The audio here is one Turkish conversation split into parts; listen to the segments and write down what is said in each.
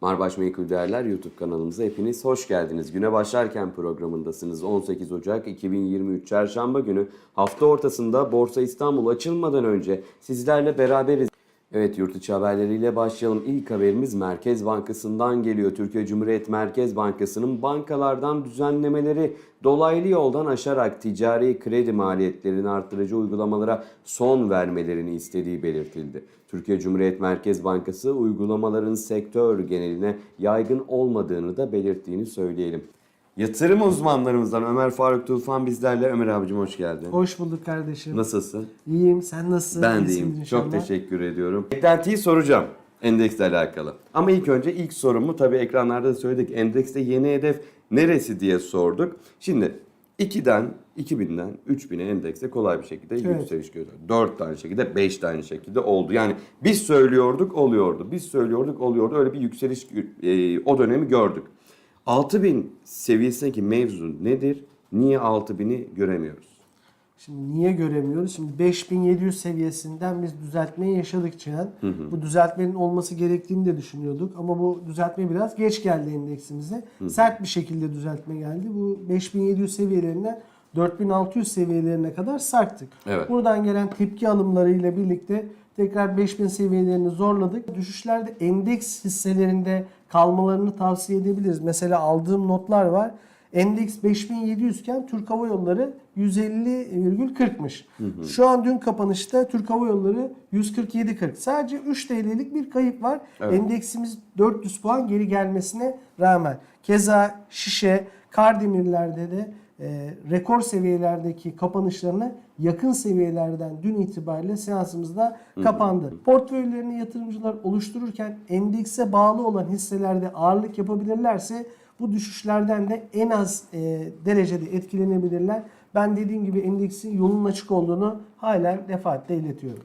Marbaş Meykul Değerler YouTube kanalımıza hepiniz hoş geldiniz. Güne başlarken programındasınız. 18 Ocak 2023 Çarşamba günü hafta ortasında Borsa İstanbul açılmadan önce sizlerle beraberiz. Evet yurt içi haberleriyle başlayalım. İlk haberimiz Merkez Bankası'ndan geliyor. Türkiye Cumhuriyet Merkez Bankası'nın bankalardan düzenlemeleri dolaylı yoldan aşarak ticari kredi maliyetlerini arttırıcı uygulamalara son vermelerini istediği belirtildi. Türkiye Cumhuriyet Merkez Bankası uygulamaların sektör geneline yaygın olmadığını da belirttiğini söyleyelim. Yatırım uzmanlarımızdan Ömer Faruk Tufan bizlerle. Ömer abicim hoş geldin. Hoş bulduk kardeşim. Nasılsın? İyiyim. Sen nasılsın? Ben deyim. inşallah. Çok teşekkür ediyorum. Beklentiyi soracağım endeksle alakalı. Ama ilk önce ilk sorumu tabii ekranlarda da söyledik. Endekste yeni hedef neresi diye sorduk. Şimdi 2'den 2000'den 3000'e endekste kolay bir şekilde Evet. yükseliş görüyor. 4 tane şekilde 5 tane şekilde oldu. Yani biz söylüyorduk oluyordu. Biz söylüyorduk oluyordu. Öyle bir yükseliş e, o dönemi gördük. 6000 seviyesindeki mevzu nedir? Niye 6000'i göremiyoruz? Şimdi niye göremiyoruz? Şimdi 5700 seviyesinden biz düzeltmeyi yaşadık Cihan. Bu düzeltmenin olması gerektiğini de düşünüyorduk. Ama bu düzeltme biraz geç geldi endeksimize. Sert bir şekilde düzeltme geldi. Bu 5700 seviyelerinden 4600 seviyelerine kadar sarktık. Evet. Buradan gelen tepki alımlarıyla birlikte tekrar 5000 seviyelerini zorladık. Düşüşlerde endeks hisselerinde kalmalarını tavsiye edebiliriz. Mesela aldığım notlar var. Endeks 5700 iken Türk Hava Yolları 150,40'mış. Şu an dün kapanışta Türk Hava Yolları 147,40. Sadece 3 TL'lik bir kayıp var. Evet. Endeksimiz 400 puan geri gelmesine rağmen. Keza şişe, Kardemirler'de de e, rekor seviyelerdeki kapanışlarına yakın seviyelerden dün itibariyle seansımızda kapandı. Portföylerini yatırımcılar oluştururken endekse bağlı olan hisselerde ağırlık yapabilirlerse bu düşüşlerden de en az e, derecede etkilenebilirler. Ben dediğim gibi endeksin yolun açık olduğunu hala defaatle iletiyorum.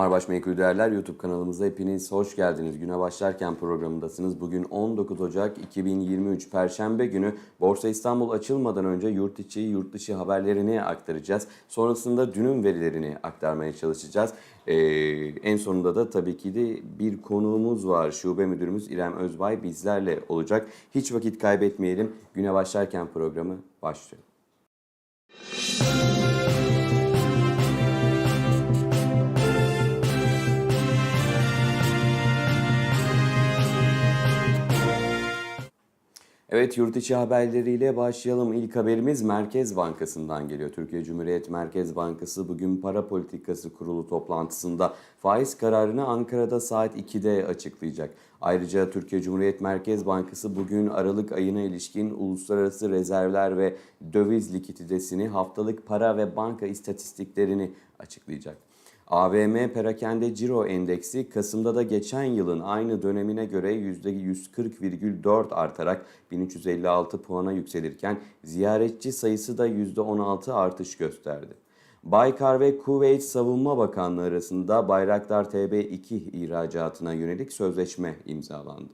Marbaş Meykul Değerler YouTube kanalımıza hepiniz hoş geldiniz. Güne başlarken programındasınız. Bugün 19 Ocak 2023 Perşembe günü Borsa İstanbul açılmadan önce yurt içi, yurt dışı haberlerini aktaracağız. Sonrasında dünün verilerini aktarmaya çalışacağız. Ee, en sonunda da tabii ki de bir konuğumuz var. Şube Müdürümüz İrem Özbay bizlerle olacak. Hiç vakit kaybetmeyelim. Güne başlarken programı başlıyor. Evet yurt içi haberleriyle başlayalım. İlk haberimiz Merkez Bankası'ndan geliyor. Türkiye Cumhuriyet Merkez Bankası bugün para politikası kurulu toplantısında faiz kararını Ankara'da saat 2'de açıklayacak. Ayrıca Türkiye Cumhuriyet Merkez Bankası bugün Aralık ayına ilişkin uluslararası rezervler ve döviz likiditesini, haftalık para ve banka istatistiklerini açıklayacak. AVM Perakende Ciro Endeksi Kasım'da da geçen yılın aynı dönemine göre %140,4 artarak 1356 puana yükselirken ziyaretçi sayısı da %16 artış gösterdi. Baykar ve Kuveyt Savunma Bakanlığı arasında Bayraktar TB2 ihracatına yönelik sözleşme imzalandı.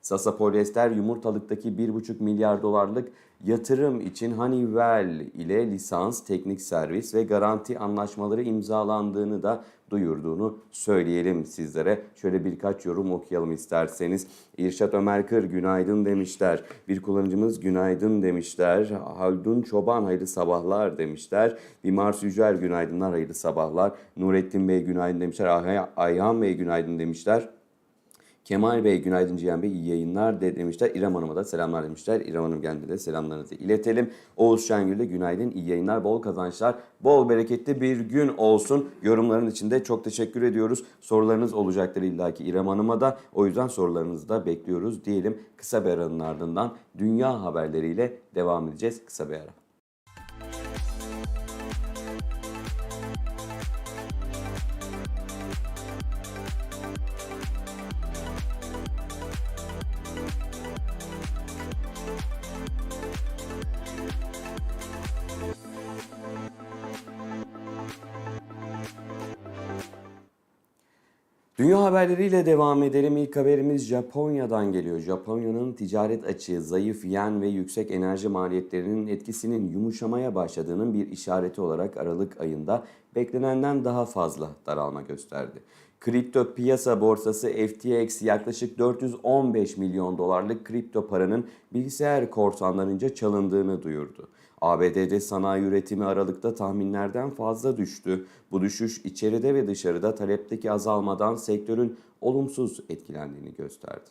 Sasa Polyester yumurtalıktaki 1,5 milyar dolarlık yatırım için Honeywell ile lisans, teknik servis ve garanti anlaşmaları imzalandığını da duyurduğunu söyleyelim sizlere. Şöyle birkaç yorum okuyalım isterseniz. İrşat Ömer Kır günaydın demişler. Bir kullanıcımız günaydın demişler. Haldun Çoban hayırlı sabahlar demişler. Dimars Yücel günaydınlar hayırlı sabahlar. Nurettin Bey günaydın demişler. Ay- Ayhan Bey günaydın demişler. Kemal Bey günaydın Cihan Bey iyi yayınlar de demişler. İrem Hanım'a da selamlar demişler. İrem Hanım geldi de selamlarınızı iletelim. Oğuz Şengül de günaydın iyi yayınlar bol kazançlar. Bol bereketli bir gün olsun. Yorumların içinde çok teşekkür ediyoruz. Sorularınız olacaktır illaki İrem Hanım'a da. O yüzden sorularınızı da bekliyoruz diyelim. Kısa bir aranın ardından dünya haberleriyle devam edeceğiz. Kısa bir ara. Dünya haberleriyle devam edelim. İlk haberimiz Japonya'dan geliyor. Japonya'nın ticaret açığı, zayıf yen ve yüksek enerji maliyetlerinin etkisinin yumuşamaya başladığının bir işareti olarak Aralık ayında beklenenden daha fazla daralma gösterdi. Kripto piyasa borsası FTX yaklaşık 415 milyon dolarlık kripto paranın bilgisayar korsanlarınca çalındığını duyurdu. ABD'de sanayi üretimi Aralık'ta tahminlerden fazla düştü. Bu düşüş içeride ve dışarıda talepteki azalmadan sektörün olumsuz etkilendiğini gösterdi.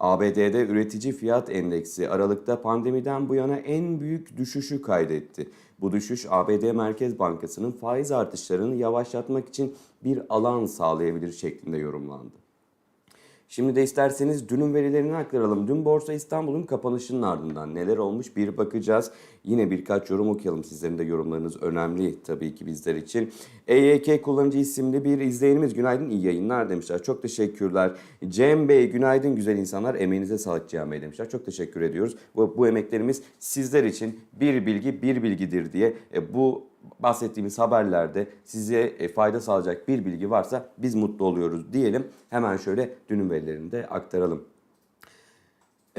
ABD'de üretici fiyat endeksi Aralık'ta pandemiden bu yana en büyük düşüşü kaydetti. Bu düşüş ABD Merkez Bankası'nın faiz artışlarını yavaşlatmak için bir alan sağlayabilir şeklinde yorumlandı. Şimdi de isterseniz dünün verilerini aktaralım. Dün Borsa İstanbul'un kapanışının ardından neler olmuş bir bakacağız. Yine birkaç yorum okuyalım. Sizlerin de yorumlarınız önemli tabii ki bizler için. EYK kullanıcı isimli bir izleyenimiz günaydın iyi yayınlar demişler. Çok teşekkürler. Cem Bey günaydın güzel insanlar. Emeğinize sağlık Cem Bey demişler. Çok teşekkür ediyoruz. Bu, bu emeklerimiz sizler için bir bilgi bir bilgidir diye e, bu bahsettiğimiz haberlerde size e, fayda sağlayacak bir bilgi varsa biz mutlu oluyoruz diyelim. Hemen şöyle dünün verilerini de aktaralım.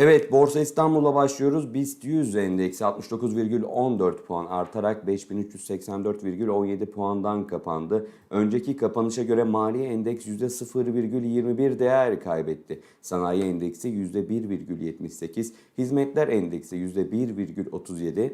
Evet Borsa İstanbul'la başlıyoruz. BIST 100 endeksi 69,14 puan artarak 5384,17 puandan kapandı. Önceki kapanışa göre maliye endeks %0,21 değer kaybetti. Sanayi endeksi %1,78, hizmetler endeksi %1,37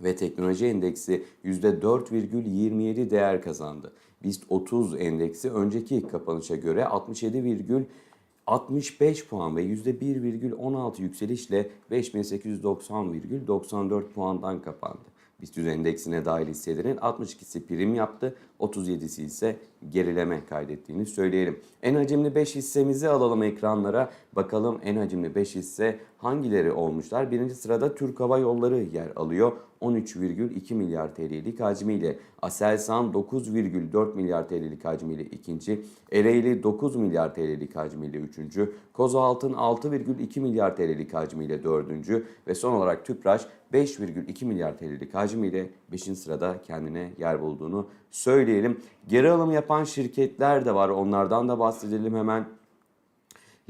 ve teknoloji endeksi %4,27 değer kazandı. BIST 30 endeksi önceki kapanışa göre 67,65 puan ve %1,16 yükselişle 5890,94 puandan kapandı. BIST 100 endeksine dahil hisselerin 62'si prim yaptı, 37'si ise gerileme kaydettiğini söyleyelim. En hacimli 5 hissemizi alalım ekranlara. Bakalım en hacimli 5 hisse hangileri olmuşlar? Birinci sırada Türk Hava Yolları yer alıyor. 13,2 milyar TL'lik hacmiyle. Aselsan 9,4 milyar TL'lik hacmiyle ikinci. Ereğli 9 milyar TL'lik hacmiyle üçüncü. Kozaltın 6,2 milyar TL'lik hacmiyle dördüncü. Ve son olarak Tüpraş 5,2 milyar TL'lik hacmiyle 5. sırada kendine yer bulduğunu söyleyelim. Geri alım yapan şirketler de var. Onlardan da bahsedelim hemen.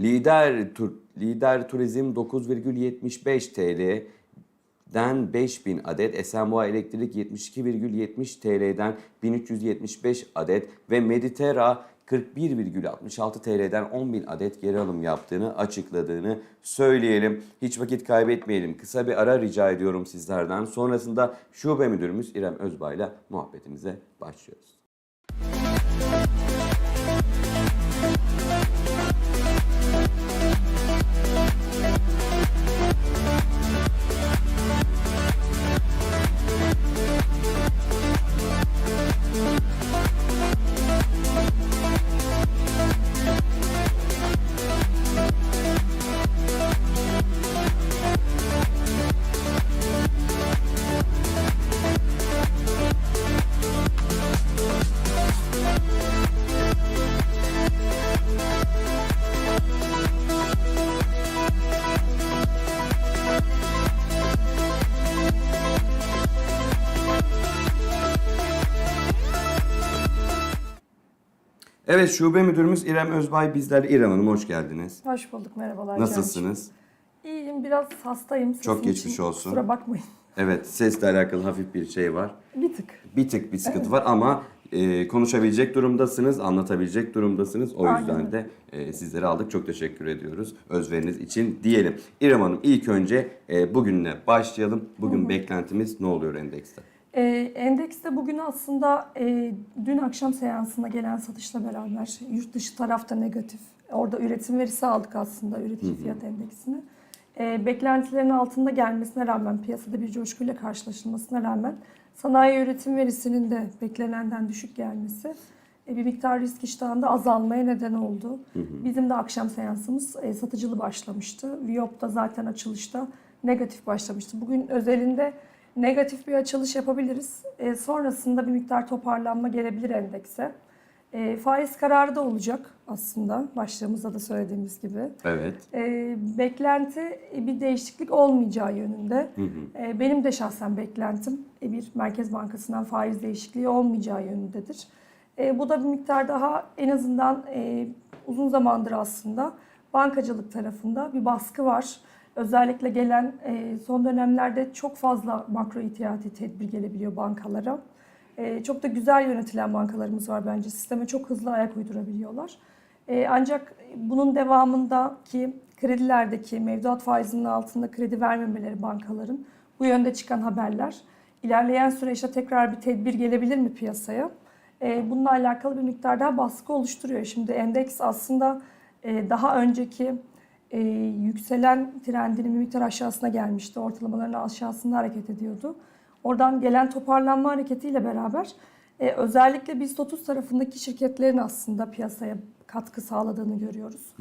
Lider tur, Lider Turizm 9,75 TL den 5000 adet, Esenboğa Elektrik 72,70 TL'den 1375 adet ve Meditera 41,66 TL'den 10.000 adet geri alım yaptığını açıkladığını söyleyelim. Hiç vakit kaybetmeyelim. Kısa bir ara rica ediyorum sizlerden. Sonrasında şube müdürümüz İrem Özbay'la muhabbetimize başlıyoruz. Evet şube müdürümüz İrem Özbay bizler. İrem Hanım hoş geldiniz. Hoş bulduk merhabalar. Nasılsınız? Can'cığım. İyiyim biraz hastayım. Sesim Çok geçmiş için olsun. Kusura bakmayın. Evet sesle alakalı hafif bir şey var. Bir tık. Bir tık bir sıkıntı var ama e, konuşabilecek durumdasınız, anlatabilecek durumdasınız. O Aynen yüzden de e, sizleri aldık. Çok teşekkür ediyoruz özveriniz için diyelim. İrem Hanım ilk önce e, bugünle başlayalım. Bugün beklentimiz ne oluyor endekste? Ee, endekste bugün aslında e, dün akşam seansına gelen satışla beraber yurt dışı tarafta negatif. Orada üretim verisi aldık aslında üretici fiyat endeksini. Ee, beklentilerin altında gelmesine rağmen piyasada bir coşkuyla karşılaşılmasına rağmen sanayi üretim verisinin de beklenenden düşük gelmesi e, bir miktar risk iştahında azalmaya neden oldu. Bizim de akşam seansımız e, satıcılı başlamıştı. Viyop'ta zaten açılışta negatif başlamıştı. Bugün özelinde negatif bir açılış yapabiliriz. E, sonrasında bir miktar toparlanma gelebilir endekse. E, faiz kararı da olacak aslında başlığımızda da söylediğimiz gibi. Evet. E, beklenti e, bir değişiklik olmayacağı yönünde. E, benim de şahsen beklentim e, bir Merkez Bankası'ndan faiz değişikliği olmayacağı yönündedir. E, bu da bir miktar daha en azından e, uzun zamandır aslında bankacılık tarafında bir baskı var. Özellikle gelen e, son dönemlerde çok fazla makro ihtiyati tedbir gelebiliyor bankalara. E, çok da güzel yönetilen bankalarımız var bence. Sisteme çok hızlı ayak uydurabiliyorlar. E, ancak bunun devamındaki kredilerdeki mevduat faizinin altında kredi vermemeleri bankaların bu yönde çıkan haberler ilerleyen süreçte tekrar bir tedbir gelebilir mi piyasaya? Bununla alakalı bir miktar daha baskı oluşturuyor. Şimdi endeks aslında daha önceki e, yükselen trendinin bir miktar aşağısına gelmişti. Ortalamaların aşağısında hareket ediyordu. Oradan gelen toparlanma hareketiyle beraber e, özellikle BIST 30 tarafındaki şirketlerin aslında piyasaya katkı sağladığını görüyoruz.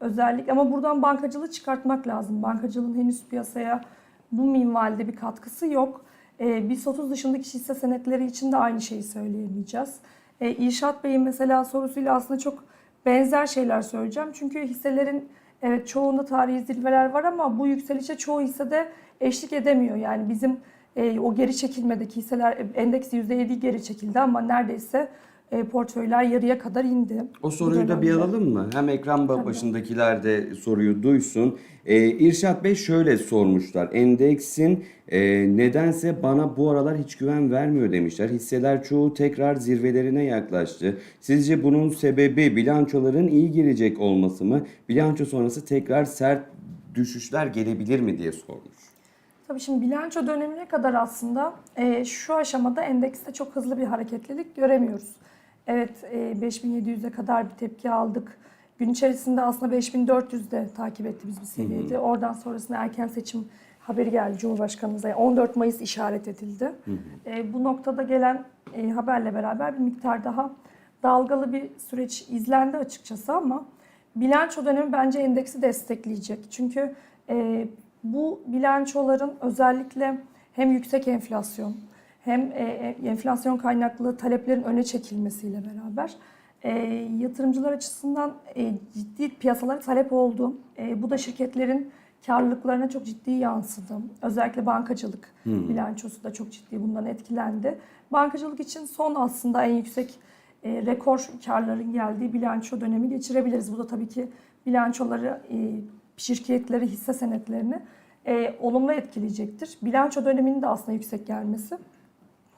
Özellikle ama buradan bankacılığı çıkartmak lazım. Bankacılığın henüz piyasaya bu minvalde bir katkısı yok. E, BIST 30 dışındaki hisse senetleri için de aynı şeyi söyleyemeyeceğiz. E, İrşat Bey'in mesela sorusuyla aslında çok benzer şeyler söyleyeceğim. Çünkü hisselerin evet çoğunda tarihi zirveler var ama bu yükselişe çoğu hissede eşlik edemiyor. Yani bizim e, o geri çekilmedeki hisseler endeks %7 geri çekildi ama neredeyse e, portföyler yarıya kadar indi. O soruyu da bir alalım mı? Hem ekran başındakiler de soruyu duysun. Ee, İrşat Bey şöyle sormuşlar. Endeksin e, nedense bana bu aralar hiç güven vermiyor demişler. Hisseler çoğu tekrar zirvelerine yaklaştı. Sizce bunun sebebi bilançoların iyi gelecek olması mı? Bilanço sonrası tekrar sert düşüşler gelebilir mi diye sormuş. Tabii şimdi bilanço dönemine kadar aslında e, şu aşamada endekste çok hızlı bir hareketlilik göremiyoruz. Evet e, 5700'e kadar bir tepki aldık. Gün içerisinde aslında 5400'de takip ettiğimiz bir seviyeydi. Oradan sonrasında erken seçim haberi geldi Cumhurbaşkanımıza. Yani 14 Mayıs işaret edildi. E, bu noktada gelen e, haberle beraber bir miktar daha dalgalı bir süreç izlendi açıkçası ama bilanço dönemi bence endeksi destekleyecek. Çünkü e, bu bilançoların özellikle hem yüksek enflasyon hem e, enflasyon kaynaklı taleplerin öne çekilmesiyle beraber e, yatırımcılar açısından e, ciddi piyasalara talep oldu. E, bu da şirketlerin karlılıklarına çok ciddi yansıdı. Özellikle bankacılık bilançosu da çok ciddi bundan etkilendi. Bankacılık için son aslında en yüksek e, rekor karların geldiği bilanço dönemi geçirebiliriz. Bu da tabii ki bilançoları, e, şirketleri, hisse senetlerini e, olumlu etkileyecektir. Bilanço döneminin de aslında yüksek gelmesi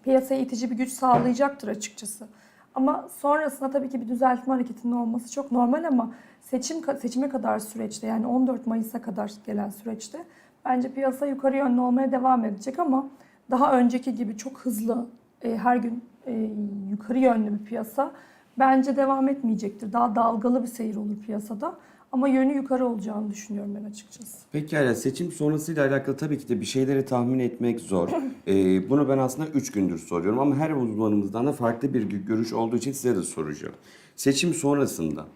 piyasaya itici bir güç sağlayacaktır açıkçası. Ama sonrasında tabii ki bir düzeltme hareketinin olması çok normal ama seçim seçime kadar süreçte yani 14 Mayıs'a kadar gelen süreçte bence piyasa yukarı yönlü olmaya devam edecek ama daha önceki gibi çok hızlı e, her gün e, yukarı yönlü bir piyasa bence devam etmeyecektir. Daha dalgalı bir seyir olur piyasada ama yönü yukarı olacağını düşünüyorum ben açıkçası. Pekala seçim sonrasıyla alakalı tabii ki de bir şeyleri tahmin etmek zor. Ee, bunu ben aslında 3 gündür soruyorum ama her uzmanımızdan da farklı bir görüş olduğu için size de soracağım. Seçim sonrasında,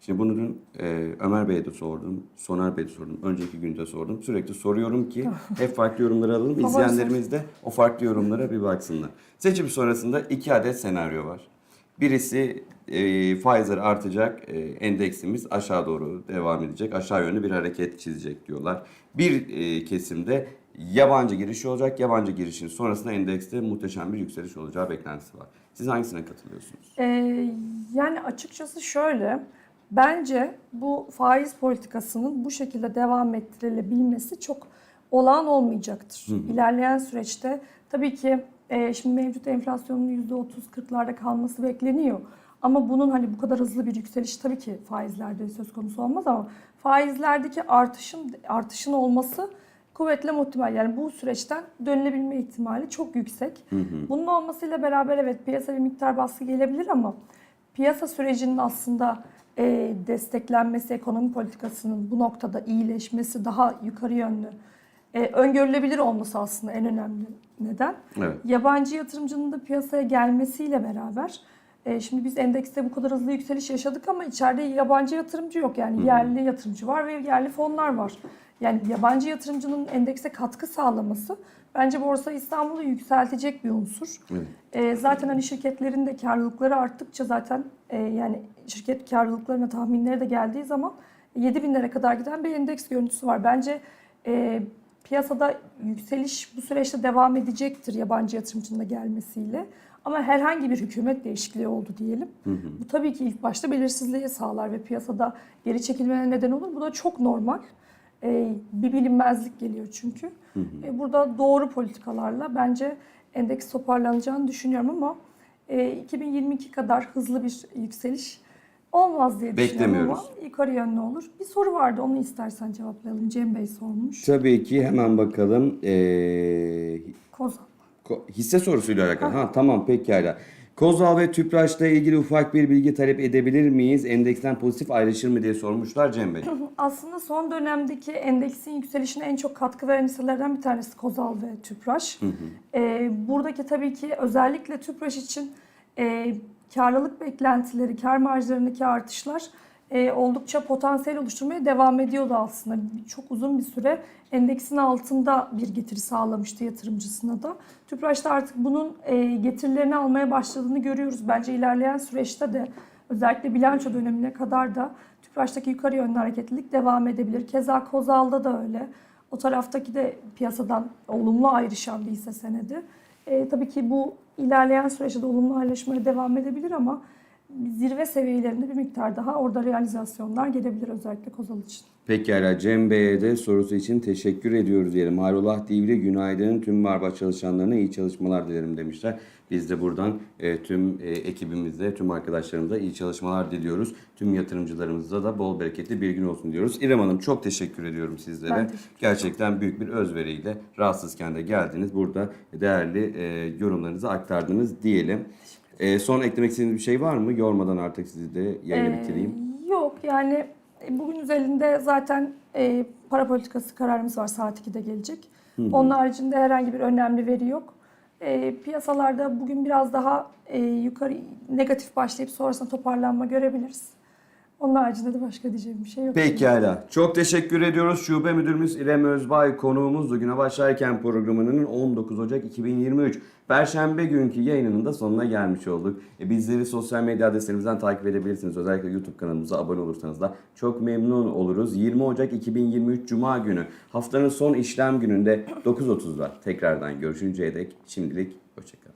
şimdi bunu dün e, Ömer Bey'e de sordum, Soner Bey'e de sordum, önceki günde sordum. Sürekli soruyorum ki hep farklı yorumları alalım. İzleyenlerimiz de o farklı yorumlara bir baksınlar. Seçim sonrasında iki adet senaryo var. Birisi e, faizler artacak, e, endeksimiz aşağı doğru devam edecek, aşağı yönlü bir hareket çizecek diyorlar. Bir e, kesimde yabancı giriş olacak, yabancı girişin sonrasında endekste muhteşem bir yükseliş olacağı beklentisi var. Siz hangisine katılıyorsunuz? Ee, yani açıkçası şöyle, bence bu faiz politikasının bu şekilde devam ettirilebilmesi çok olağan olmayacaktır. İlerleyen süreçte tabii ki e, şimdi mevcut enflasyonun %30-40'larda kalması bekleniyor. Ama bunun hani bu kadar hızlı bir yükseliş tabii ki faizlerde söz konusu olmaz ama faizlerdeki artışın artışın olması kuvvetle muhtemel. Yani bu süreçten dönülebilme ihtimali çok yüksek. Bunun olmasıyla beraber evet piyasa bir miktar baskı gelebilir ama piyasa sürecinin aslında e, desteklenmesi, ekonomi politikasının bu noktada iyileşmesi, daha yukarı yönlü e, öngörülebilir olması aslında en önemli neden. Evet. Yabancı yatırımcının da piyasaya gelmesiyle beraber e, şimdi biz endekste bu kadar hızlı yükseliş yaşadık ama içeride yabancı yatırımcı yok. Yani yerli yatırımcı var ve yerli fonlar var. Yani yabancı yatırımcının endekse katkı sağlaması bence Borsa İstanbul'u yükseltecek bir unsur. Evet. E, zaten hani şirketlerin de karlılıkları arttıkça zaten e, yani şirket karlılıklarına tahminleri de geldiği zaman 7 binlere kadar giden bir endeks görüntüsü var. Bence e, piyasada yükseliş bu süreçte devam edecektir yabancı yatırımcının da gelmesiyle. Ama herhangi bir hükümet değişikliği oldu diyelim. Bu tabii ki ilk başta belirsizliği sağlar ve piyasada geri çekilmene neden olur. Bu da çok normal. Ee, bir bilinmezlik geliyor çünkü. Ee, burada doğru politikalarla bence endeks toparlanacağını düşünüyorum ama e, 2022 kadar hızlı bir yükseliş olmaz diye düşünüyorum Beklemiyoruz. ama yukarı yönlü olur. Bir soru vardı onu istersen cevaplayalım. Cem Bey sormuş. Tabii ki hemen bakalım. Ee, Kozan. Ko- Hisse sorusuyla alakalı. Ha tamam pekala. Kozal ve Tüpraş'la ilgili ufak bir bilgi talep edebilir miyiz? Endeksten pozitif ayrışır mı diye sormuşlar Cem Bey. Aslında son dönemdeki endeksin yükselişine en çok katkı veren hisselerden bir tanesi Kozal ve Tüpraş. Ee, buradaki tabii ki özellikle Tüpraş için e, karlılık beklentileri, kar marjlarındaki artışlar e, oldukça potansiyel oluşturmaya devam ediyordu aslında. Çok uzun bir süre endeksin altında bir getiri sağlamıştı yatırımcısına da. Tüpraş'ta artık bunun e, getirilerini almaya başladığını görüyoruz. Bence ilerleyen süreçte de özellikle bilanço dönemine kadar da Tüpraş'taki yukarı yönlü hareketlilik devam edebilir. Keza Kozal'da da öyle. O taraftaki de piyasadan olumlu ayrışan bir hisse senedi. E, tabii ki bu ilerleyen süreçte de olumlu ayrışmaya devam edebilir ama zirve seviyelerinde bir miktar daha orada realizasyonlar gelebilir özellikle Kozal için. Pekala Cem Bey'e de sorusu için teşekkür ediyoruz diyelim. Hayrullah Divri günaydın tüm Barbaç çalışanlarına iyi çalışmalar dilerim demişler. Biz de buradan e, tüm e, ekibimizde, tüm arkadaşlarımıza iyi çalışmalar diliyoruz. Tüm yatırımcılarımıza da bol bereketli bir gün olsun diyoruz. İrem Hanım çok teşekkür ediyorum sizlere. Teşekkür. Gerçekten büyük bir özveriyle rahatsızken de geldiniz. Burada değerli e, yorumlarınızı aktardınız diyelim. E, son eklemek istediğiniz bir şey var mı? Yormadan artık sizi de yayını Ee, bitireyim. Yok yani bugün üzerinde zaten e, para politikası kararımız var saat 2'de gelecek. Onun haricinde herhangi bir önemli veri yok. E, piyasalarda bugün biraz daha e, yukarı negatif başlayıp sonrasında toparlanma görebiliriz. Onun haricinde de başka diyeceğim bir şey yok. Pekala. Çok teşekkür ediyoruz. Şube Müdürümüz İrem Özbay konuğumuzdu. Güne başlarken programının 19 Ocak 2023 Perşembe günkü yayınının da sonuna gelmiş olduk. E, bizleri sosyal medya adreslerimizden takip edebilirsiniz. Özellikle YouTube kanalımıza abone olursanız da çok memnun oluruz. 20 Ocak 2023 Cuma günü haftanın son işlem gününde 9.30'da tekrardan görüşünceye dek şimdilik hoşçakalın.